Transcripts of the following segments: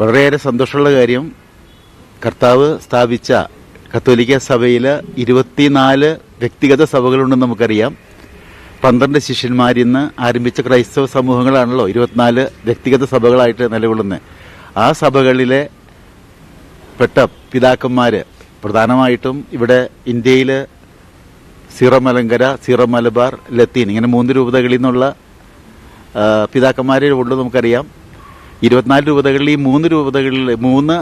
വളരെയേറെ സന്തോഷമുള്ള കാര്യം കർത്താവ് സ്ഥാപിച്ച കത്തോലിക്ക സഭയിൽ ഇരുപത്തിനാല് വ്യക്തിഗത സഭകളുണ്ടെന്ന് നമുക്കറിയാം. പന്ത്രണ്ട് ശിഷ്യന്മാരിന്ന് ആരംഭിച്ച ക്രൈസ്തവ സമൂഹങ്ങളാണല്ലോ ഇരുപത്തിനാല് വ്യക്തിഗത സഭകളായിട്ട് നിലകൊള്ളുന്നത് ആ സഭകളിലെ പെട്ട പിതാക്കന്മാർ പ്രധാനമായിട്ടും ഇവിടെ ഇന്ത്യയിൽ സീറോ മലങ്കര സീറോ മലബാർ ലത്തീൻ ഇങ്ങനെ മൂന്ന് രൂപതകളിൽ നിന്നുള്ള പിതാക്കന്മാരെ ഉള്ളത് നമുക്കറിയാം. ഇരുപത്തിനാല് രൂപതകളിൽ ഈ മൂന്ന് രൂപതകളിൽ മൂന്ന്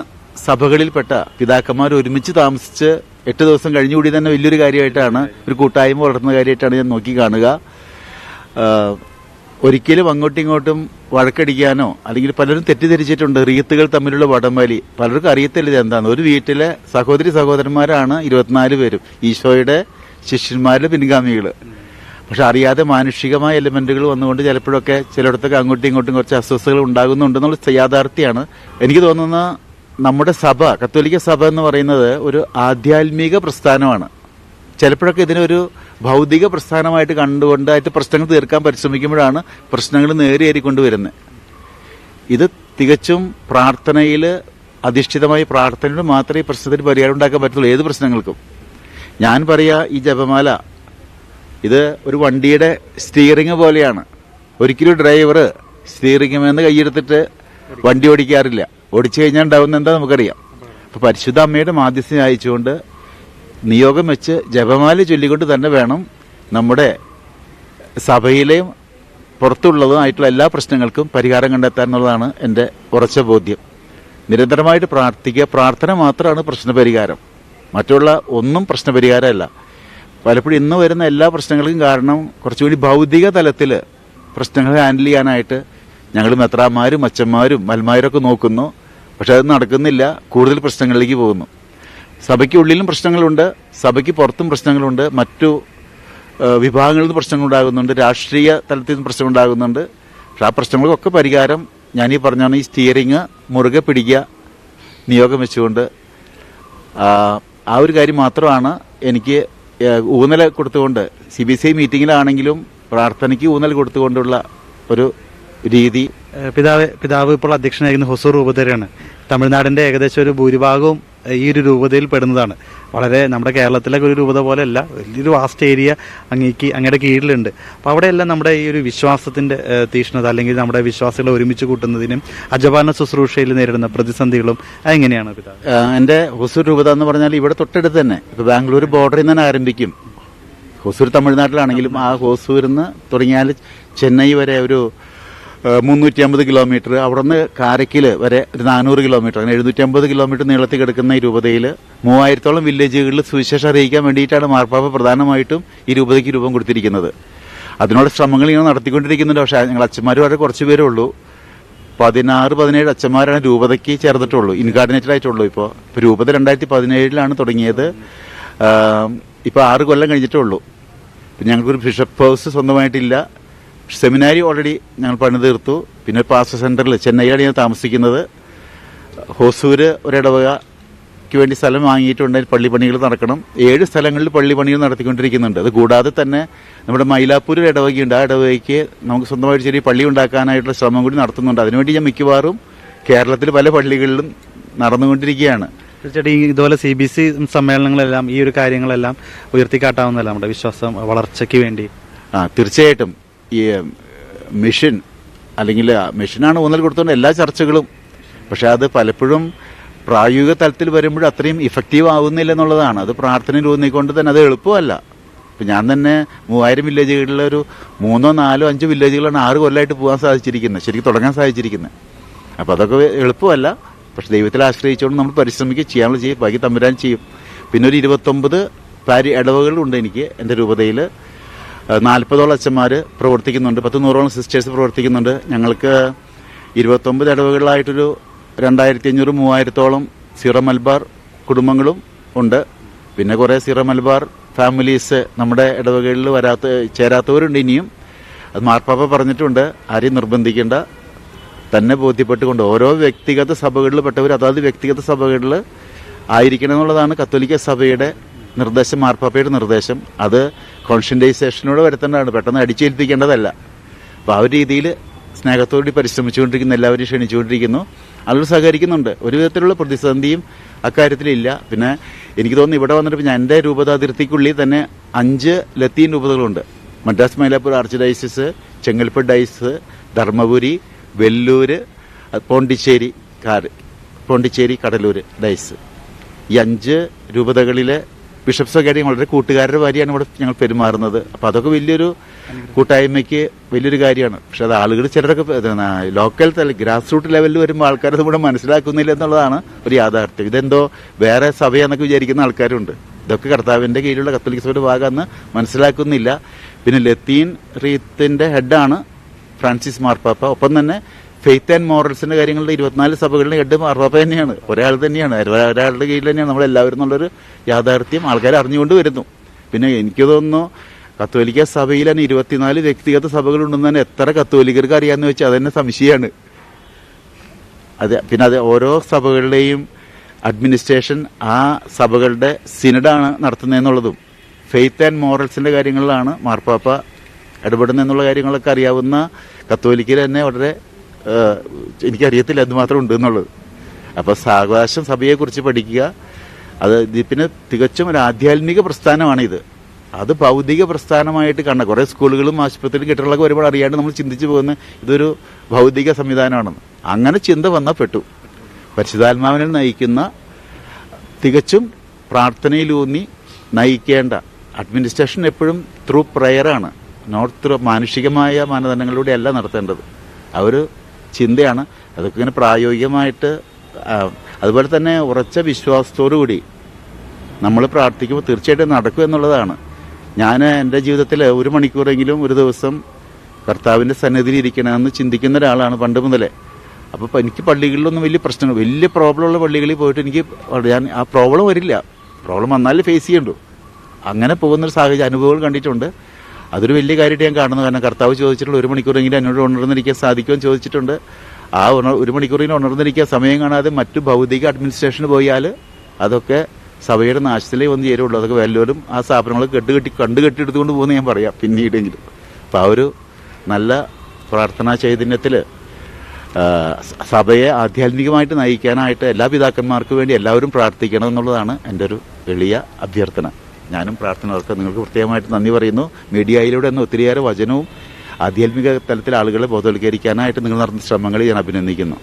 സഭകളിൽപ്പെട്ട പിതാക്കന്മാർ ഒരുമിച്ച് താമസിച്ച് എട്ട് ദിവസം കഴിഞ്ഞുകൂടി തന്നെ വലിയൊരു കാര്യമായിട്ടാണ് ഒരു കൂട്ടായ്മ വളർത്തുന്ന കാര്യമായിട്ടാണ് ഞാൻ നോക്കി കാണുക. ഒരിക്കലും അങ്ങോട്ടും ഇങ്ങോട്ടും വഴക്കടിക്കാനോ അല്ലെങ്കിൽ പലരും തെറ്റിദ്ധരിച്ചിട്ടുണ്ട്. റീത്തുകൾ തമ്മിലുള്ള വടംവലി. പലർക്കും അറിയത്തില്ല എന്താണ്. ഒരു വീട്ടിലെ സഹോദരി സഹോദരന്മാരാണ് ഇരുപത്തിനാല് പേരും. ഈശോയുടെ ശിഷ്യന്മാരുടെ പിൻഗാമികൾ പക്ഷെ അറിയാതെ മാനുഷികമായ എലിമെന്റുകൾ വന്നുകൊണ്ട് ചിലപ്പോഴൊക്കെ ചിലയിടത്തൊക്കെ അങ്ങോട്ടും ഇങ്ങോട്ടും കുറച്ച് അസ്വസ്ഥതകൾ ഉണ്ടാകുന്നുണ്ടെന്നുള്ള യാഥാർത്ഥ്യമാണ്. എനിക്ക് തോന്നുന്ന നമ്മുടെ സഭ കത്തോലിക്ക സഭ എന്ന് പറയുന്നത് ഒരു ആധ്യാത്മിക പ്രസ്ഥാനമാണ്. ചിലപ്പോഴൊക്കെ ഇതിനൊരു ഭൗതിക പ്രസ്ഥാനമായിട്ട് കണ്ടുകൊണ്ട് അതിന്റെ പ്രശ്നങ്ങൾ തീർക്കാൻ പരിശ്രമിക്കുമ്പോഴാണ് പ്രശ്നങ്ങൾ നേരിയേറിക്കൊണ്ടുവരുന്നത് ഇത് തികച്ചും പ്രാർത്ഥനയിൽ അധിഷ്ഠിതമായ പ്രാർത്ഥനയിൽ മാത്രമേ പ്രശ്നത്തിന് പരിഹാരം ഉണ്ടാക്കാൻ പറ്റുള്ളൂ ഏത് പ്രശ്നങ്ങൾക്കും. ഞാൻ പറയാ ഈ ജപമാല ഇത് ഒരു വണ്ടിയുടെ സ്റ്റിയറിംഗ് പോലെയാണ്. ഒരിക്കലും ഡ്രൈവർ സ്റ്റിയറിംഗ് എന്ന് കൈയെടുത്തിട്ട് വണ്ടി ഓടിക്കാറില്ല. ഓടിച്ചു കഴിഞ്ഞാൽ ഉണ്ടാവുന്ന എന്താ നമുക്കറിയാം. അപ്പോൾ പരിശുദ്ധ അമ്മയുടെ മാധ്യസ്ഥ അയച്ചുകൊണ്ട് നിയോഗം വെച്ച് ജപമാല ചൊല്ലിക്കൊണ്ട് തന്നെ വേണം നമ്മുടെ സഭയിലെയും പുറത്തുള്ളതുമായിട്ടുള്ള എല്ലാ പ്രശ്നങ്ങൾക്കും പരിഹാരം കണ്ടെത്താൻ എന്നുള്ളതാണ് എന്റെ ഉറച്ച ബോധ്യം. നിരന്തരമായിട്ട് പ്രാർത്ഥിക്കുക പ്രാർത്ഥന മാത്രമാണ് പ്രശ്നപരിഹാരം മറ്റുള്ള ഒന്നും പ്രശ്നപരിഹാരമല്ല പലപ്പോഴും ഇന്ന് വരുന്ന എല്ലാ പ്രശ്നങ്ങൾക്കും കാരണം കുറച്ചുകൂടി ഭൗതിക തലത്തിൽ പ്രശ്നങ്ങൾ ഹാൻഡിൽ ചെയ്യാനായിട്ട് ഞങ്ങൾ മെത്രാന്മാരും അച്ഛന്മാരും മൽമാരൊക്കെ നോക്കുന്നു. പക്ഷെ അത് നടക്കുന്നില്ല. കൂടുതൽ പ്രശ്നങ്ങളിലേക്ക് പോകുന്നു. സഭയ്ക്കുള്ളിലും പ്രശ്നങ്ങളുണ്ട്. സഭയ്ക്ക് പുറത്തും പ്രശ്നങ്ങളുണ്ട്. മറ്റു വിഭാഗങ്ങളിൽ നിന്ന് പ്രശ്നങ്ങളുണ്ടാകുന്നുണ്ട്. രാഷ്ട്രീയ തലത്തിൽ നിന്ന് പ്രശ്നങ്ങളുണ്ടാകുന്നുണ്ട്. പക്ഷെ ആ പ്രശ്നങ്ങൾക്കൊക്കെ പരിഹാരം ഞാനീ പറഞ്ഞാണ് ഈ സ്റ്റിയറിങ് മുറുകെ പിടിക്കുക നിയോഗം വെച്ചുകൊണ്ട്. ആ, ഒരു കാര്യം മാത്രമാണ് എനിക്ക് ഊന്നൽ കൊടുത്തുകൊണ്ട് സി ബി എസ് ഐ മീറ്റിങ്ങിലാണെങ്കിലും പ്രാർത്ഥനയ്ക്ക് ഊന്നൽ കൊടുത്തുകൊണ്ടുള്ള ഒരു രീതി. പിതാവ് പിതാവ് ഇപ്പോൾ അധ്യക്ഷനായിരിക്കുന്ന ഹൊസൂർ രൂപതയാണ് തമിഴ്നാടിന്റെ ഏകദേശം ഒരു ഭൂരിഭാഗവും ഈ ഒരു രൂപതയിൽ പെടുന്നതാണ്. വളരെ നമ്മുടെ കേരളത്തിലൊക്കെ ഒരു രൂപത പോലെയല്ല വലിയൊരു വാസ്റ്റ് ഏരിയ അങ്ങേക്ക് അങ്ങയുടെ കീഴിലുണ്ട്. അപ്പോൾ അവിടെയെല്ലാം നമ്മുടെ ഈ ഒരു വിശ്വാസത്തിന്റെ തീഷ്ണത അല്ലെങ്കിൽ നമ്മുടെ വിശ്വാസികളെ ഒരുമിച്ച് കൂട്ടുന്നതിനും അജപാന ശുശ്രൂഷയിൽ നേരിടുന്ന പ്രതിസന്ധികളും അതെങ്ങനെയാണ് എന്റെ ഹൊസൂർ രൂപത എന്ന് പറഞ്ഞാൽ ഇവിടെ തൊട്ടടുത്ത് തന്നെ. ഇപ്പോൾ ബാംഗ്ലൂർ ബോർഡറിൽ നിന്ന് തന്നെ ആരംഭിക്കും. ഹൊസൂർ തമിഴ്നാട്ടിലാണെങ്കിലും ആ ഹൊസൂരിൽ നിന്ന് തുടങ്ങിയാൽ ചെന്നൈ വരെ ഒരു മുന്നൂറ്റി അമ്പത് കിലോമീറ്റർ. അവിടെ നിന്ന് കാരക്കിൽ വരെ ഒരു നാനൂറ് കിലോമീറ്റർ. അങ്ങനെ എഴുന്നൂറ്റി അമ്പത് കിലോമീറ്റർ നീളത്തിൽ കിടക്കുന്ന ഈ രൂപതയിൽ മൂവായിരത്തോളം വില്ലേജുകളിൽ സുവിശേഷം അറിയിക്കാൻ വേണ്ടിയിട്ടാണ് മാർപ്പാപ്പ പ്രധാനമായിട്ടും ഈ രൂപതയ്ക്ക് രൂപം കൊടുത്തിരിക്കുന്നത്. അതിനോട് ശ്രമങ്ങൾ ഇങ്ങനെ നടത്തിക്കൊണ്ടിരിക്കുന്നുണ്ട്. പക്ഷേ ഞങ്ങൾ അച്ഛന്മാർ കുറച്ച് പേരേ ഉള്ളൂ. പതിനാറ് പതിനേഴ് അച്ഛന്മാരാണ് രൂപതയ്ക്ക് ചേർന്നിട്ടുള്ളൂ. ഇൻകാർഡിനേറ്റഡ് ആയിട്ടുള്ളൂ ഇപ്പോൾ ഇപ്പോൾ രൂപത രണ്ടായിരത്തി പതിനേഴിലാണ് തുടങ്ങിയത് ഇപ്പോൾ ആറ് കൊല്ലം കഴിഞ്ഞിട്ടേ ഉള്ളൂ. ഞങ്ങൾക്കൊരു ബിഷപ്പ് ഹൗസ് സ്വന്തമായിട്ടില്ല. സെമിനാരി ഓൾറെഡി ഞങ്ങൾ പണി തീർത്തു. പിന്നെ പാസ്റ്റർ സെന്ററിൽ ചെന്നൈയിലാണ് ഞാൻ താമസിക്കുന്നത്. ഹോസൂര് ഒരിടവകയ്ക്ക് വേണ്ടി സ്ഥലം വാങ്ങിയിട്ടുണ്ടെങ്കിൽ പള്ളി പള്ളിപ്പണികൾ നടക്കണം. ഏഴ് സ്ഥലങ്ങളിൽ പള്ളിപ്പണികൾ നടത്തിക്കൊണ്ടിരിക്കുന്നുണ്ട്. അത് കൂടാതെ തന്നെ നമ്മുടെ മൈലാപ്പൂർ ഒരു ഇടവകയുണ്ട് ആ ഇടവകയ്ക്ക് നമുക്ക് സ്വന്തമായിട്ട് ചെറിയ പള്ളി ഉണ്ടാക്കാനായിട്ടുള്ള ശ്രമം കൂടി നടത്തുന്നുണ്ട്. അതിനുവേണ്ടി ഞാൻ മിക്കവാറും കേരളത്തിൽ പല പള്ളികളിലും നടന്നുകൊണ്ടിരിക്കുകയാണ്. തീർച്ചയായിട്ടും ഈ ഇതുപോലെ സി ബി സി സമ്മേളനങ്ങളെല്ലാം ഈ ഒരു കാര്യങ്ങളെല്ലാം ഉയർത്തിക്കാട്ടാവുന്നതല്ല നമ്മുടെ വിശ്വാസം വളർച്ചയ്ക്ക് വേണ്ടി. ആ തീർച്ചയായിട്ടും. ഈ മിഷൻ അല്ലെങ്കിൽ മെഷീനാണ് മിഷനാണ് ഊന്നൽ കൊടുത്തുകൊണ്ട് എല്ലാ ചർച്ചകളും. പക്ഷെ അത് പലപ്പോഴും പ്രായോഗിക തലത്തിൽ വരുമ്പോൾ അത്രയും ഇഫക്റ്റീവ് ആവുന്നില്ല എന്നുള്ളതാണ്. അത് പ്രാർത്ഥന ഊന്നിക്കൊണ്ട് തന്നെ അത് എളുപ്പമല്ല. ഇപ്പം ഞാൻ തന്നെ മൂവായിരം വില്ലേജുകളിലെ ഒരു മൂന്നോ നാലോ അഞ്ചോ വില്ലേജുകളാണ് ആറ് കൊല്ലമായിട്ട് പോകാൻ സാധിച്ചിരിക്കുന്നത്. ശരിക്കും തുടങ്ങാൻ സാധിച്ചിരിക്കുന്നത്. അപ്പോൾ അതൊക്കെ എളുപ്പമല്ല. പക്ഷെ ദൈവത്തിൽ ആശ്രയിച്ചുകൊണ്ട് നമ്മൾ പരിശ്രമിക്കുക ചെയ്യാനുള്ള ചെയ്യും. ബാക്കി തമ്പുരാൻ ചെയ്യും. പിന്നെ ഒരു ഇരുപത്തൊമ്പത് പാരി ഇടവകളുണ്ട് എനിക്ക് എന്റെ രൂപതയിൽ നാൽപ്പതോളം അച്ഛന്മാർ പ്രവർത്തിക്കുന്നുണ്ട്. പത്ത് നൂറോളം സിസ്റ്റേഴ്സ് പ്രവർത്തിക്കുന്നുണ്ട്. ഞങ്ങൾക്ക് ഇരുപത്തൊമ്പത് ഇടവകളിലായിട്ടൊരു രണ്ടായിരത്തി അഞ്ഞൂറ് മൂവായിരത്തോളം സീറോ മലബാർ കുടുംബങ്ങളും ഉണ്ട്. പിന്നെ കുറേ സീറോ മലബാർ ഫാമിലീസ് നമ്മുടെ ഇടവകളിൽ വരാത്ത ചേരാത്തവരുണ്ട് ഇനിയും. അത് മാർപ്പാപ്പ പറഞ്ഞിട്ടുണ്ട്. ആരെയും നിർബന്ധിക്കേണ്ട. തന്നെ ബോധ്യപ്പെട്ടുകൊണ്ട് ഓരോ വ്യക്തിഗത സഭകളിൽ പെട്ടവർ അതാത് വ്യക്തിഗത സഭകളിൽ ആയിരിക്കണം എന്നുള്ളതാണ് കത്തോലിക്ക സഭയുടെ നിർദ്ദേശം മാർപ്പാപ്പയുടെ നിർദ്ദേശം. അത് കോൺഷ്യന്റൈസേഷനോട് വരുത്തേണ്ടതാണ്. പെട്ടെന്ന് അടിച്ചേൽപ്പിക്കേണ്ടതല്ല. അപ്പോൾ ആ ഒരു രീതിയിൽ സ്നേഹത്തോടെ പരിശ്രമിച്ചുകൊണ്ടിരിക്കുന്ന എല്ലാവരും ക്ഷണിച്ചുകൊണ്ടിരിക്കുന്നു. അതിൽ സഹകരിക്കുന്നുണ്ട്. ഒരു വിധത്തിലുള്ള പ്രതിസന്ധിയും അക്കാര്യത്തിലില്ല. പിന്നെ എനിക്ക് തോന്നുന്നു ഇവിടെ വന്നിട്ട് ഞാൻ എന്റെ രൂപതാതിർത്തിക്കുള്ളിൽ തന്നെ അഞ്ച് ലത്തീൻ രൂപതകളുണ്ട്. Madras Mylapore arch diocese Chengalpattu diocese Dharmapuri Vellore Pondicherry car Pondicherry Cuddalore diocese. ഈ അഞ്ച് രൂപതകളിലെ ബിഷപ്സ് സ്വകാര്യം വളരെ കൂട്ടുകാരുടെ വാരിയാണ് ഇവിടെ ഞങ്ങൾ പെരുമാറുന്നത്. അപ്പം അതൊക്കെ വലിയൊരു കൂട്ടായ്മയ്ക്ക് വലിയൊരു കാര്യമാണ്. പക്ഷെ അത് ആളുകൾ ചിലരൊക്കെ ലോക്കൽ തല ഗ്രാസ് റൂട്ട് ലെവലിൽ വരുമ്പോൾ ആൾക്കാർ ഇവിടെ മനസ്സിലാക്കുന്നില്ല എന്നുള്ളതാണ് ഒരു യാഥാർത്ഥ്യം. ഇതെന്തോ വേറെ സഭയെന്നൊക്കെ വിചാരിക്കുന്ന ആൾക്കാരുണ്ട്. ഇതൊക്കെ കർത്താവിന്റെ കീഴിലുള്ള കത്തോലിക്ക സഭയുടെ ഭാഗമെന്ന് മനസ്സിലാക്കുന്നില്ല. പിന്നെ ലത്തീൻ റീത്തിന്റെ ഹെഡാണ് ഫ്രാൻസിസ് മാർപ്പാപ്പ. ഒപ്പം തന്നെ ഫെയ്ത്ത് ആൻഡ് മോറൽസിന്റെ കാര്യങ്ങളുടെ ഇരുപത്തിനാല് സഭകളുടെ ഹെഡ് മാർപ്പാപ്പ തന്നെയാണ്. ഒരാൾ തന്നെയാണ്. ഒരാളുടെ കീഴിൽ തന്നെയാണ്. നമ്മളെല്ലാവരും എന്നുള്ളൊരു യാഥാർത്ഥ്യം ആൾക്കാർ അറിഞ്ഞുകൊണ്ട് വരുന്നു. പിന്നെ എനിക്ക് തോന്നുന്നു കത്തോലിക്ക സഭയിൽ തന്നെ ഇരുപത്തിനാല് വ്യക്തിഗത സഭകളുണ്ടെന്ന് തന്നെ എത്ര കത്തോലിക്കർക്ക് അറിയാന്ന് വെച്ചാൽ അതന്നെ സംശയമാണ്. അതെ പിന്നെ അത് ഓരോ സഭകളുടെയും അഡ്മിനിസ്ട്രേഷൻ ആ സഭകളുടെ സിനഡാണ് നടത്തുന്നതെന്നുള്ളതും. ഫെയ്ത്ത് ആൻഡ് മോറൽസിന്റെ കാര്യങ്ങളിലാണ് മാർപ്പാപ്പ ഇടപെടുന്ന എന്നുള്ള കാര്യങ്ങളൊക്കെ അറിയാവുന്ന കത്തോലിക്കർ തന്നെ വളരെ ഏഹ്, അത് എന്തുമാത്രം ഉണ്ട് എന്നുള്ളത്. അപ്പോൾ സാവകാശം സഭയെക്കുറിച്ച് പഠിക്കുക. അത് പിന്നെ തികച്ചും ഒരു ആധ്യാത്മിക പ്രസ്ഥാനമാണിത് അത് ഭൗതിക പ്രസ്ഥാനമായിട്ട് കാണണം. കുറേ സ്കൂളുകളും ആശുപത്രിയിലും കെട്ടിടങ്ങളൊക്കെ ഒരുപാട് അറിയാണ്ട് നമ്മൾ ചിന്തിച്ചു പോകുന്ന ഇതൊരു ഭൗതിക സംവിധാനമാണെന്ന് അങ്ങനെ ചിന്ത വന്നാൽ പെട്ടു. പരിശുദ്ധാത്മാവിനെ നയിക്കുന്ന തികച്ചും പ്രാർത്ഥനയിലൂന്നി നയിക്കേണ്ട അഡ്മിനിസ്ട്രേഷൻ എപ്പോഴും ത്രൂ പ്രയറാണ് നോട്ട് ത്രൂ മാനുഷികമായ മാനദണ്ഡങ്ങളിലൂടെ അല്ല നടത്തേണ്ടത് ഒരു ചിന്തയാണ്. അതൊക്കെ ഇങ്ങനെ പ്രായോഗികമായിട്ട് അതുപോലെ തന്നെ ഉറച്ച വിശ്വാസത്തോടു കൂടി നമ്മൾ പ്രാർത്ഥിക്കുമ്പോൾ തീർച്ചയായിട്ടും നടക്കും എന്നുള്ളതാണ്. ഞാൻ എന്റെ ജീവിതത്തിൽ ഒരു മണിക്കൂറെങ്കിലും ഒരു ദിവസം കർത്താവിന്റെ സന്നിധിയിൽ ഇരിക്കണമെന്ന് ചിന്തിക്കുന്ന ഒരാളാണ് പണ്ട് മുതലേ. അപ്പോൾ എനിക്ക് പള്ളികളിലൊന്നും വലിയ പ്രശ്നങ്ങൾ വലിയ പ്രോബ്ലം ഉള്ള പള്ളികളിൽ പോയിട്ട് എനിക്ക് ഞാൻ ആ പ്രോബ്ലം വരില്ല. പ്രോബ്ലം വന്നാലേ ഫേസ് ചെയ്യണ്ടു അങ്ങനെ പോകുന്നൊരു സാഹചര്യം അനുഭവങ്ങൾ കണ്ടിട്ടുണ്ട്. അതൊരു വലിയ കാര്യമായിട്ട് ഞാൻ കാണുന്നു കാരണം കർത്താവ് ചോദിച്ചിട്ടുള്ള ഒരു മണിക്കൂറെങ്കിലും എന്നോട് ഉണർന്നിരിക്കാൻ സാധിക്കുമെന്ന് ചോദിച്ചിട്ടുണ്ട്. ആ ഉണർ ഒരു മണിക്കൂറിന് ഉണർന്നിരിക്കാൻ സമയം കാണാതെ മറ്റു ഭൗതിക അഡ്മിനിസ്ട്രേഷന് പോയാൽ അതൊക്കെ സഭയുടെ നാശത്തിലേ വന്ന് ചേരുള്ളൂ. അതൊക്കെ വല്ലവരും ആ സ്ഥാപനങ്ങൾ കെട്ടുകെട്ടി കണ്ടു കെട്ടിയെടുത്തുകൊണ്ട് പോകുന്ന ഞാൻ പറയാം പിന്നീടെങ്കിലും. അപ്പം ആ ഒരു നല്ല പ്രാർത്ഥനാ ചൈതന്യത്തിൽ സഭയെ ആധ്യാത്മികമായിട്ട് നയിക്കാനായിട്ട് എല്ലാ പിതാക്കന്മാർക്കും വേണ്ടി എല്ലാവരും പ്രാർത്ഥിക്കണം എന്നുള്ളതാണ് എന്റെ ഒരു എളിയ അഭ്യർത്ഥന. ഞാനും പ്രാർത്ഥനകർക്ക് നിങ്ങൾക്ക് പ്രത്യേകമായിട്ട് നന്ദി പറയുന്നു. മീഡിയയിലൂടെ ഒന്ന് ഒത്തിരിയേറെ വചനവും ആധ്യാത്മിക തലത്തിൽ ആളുകളെ ബോധവൽക്കരിക്കാനായിട്ട് നിങ്ങൾ നടത്തുന്ന ശ്രമങ്ങളെ ഞാൻ അഭിനന്ദിക്കുന്നു.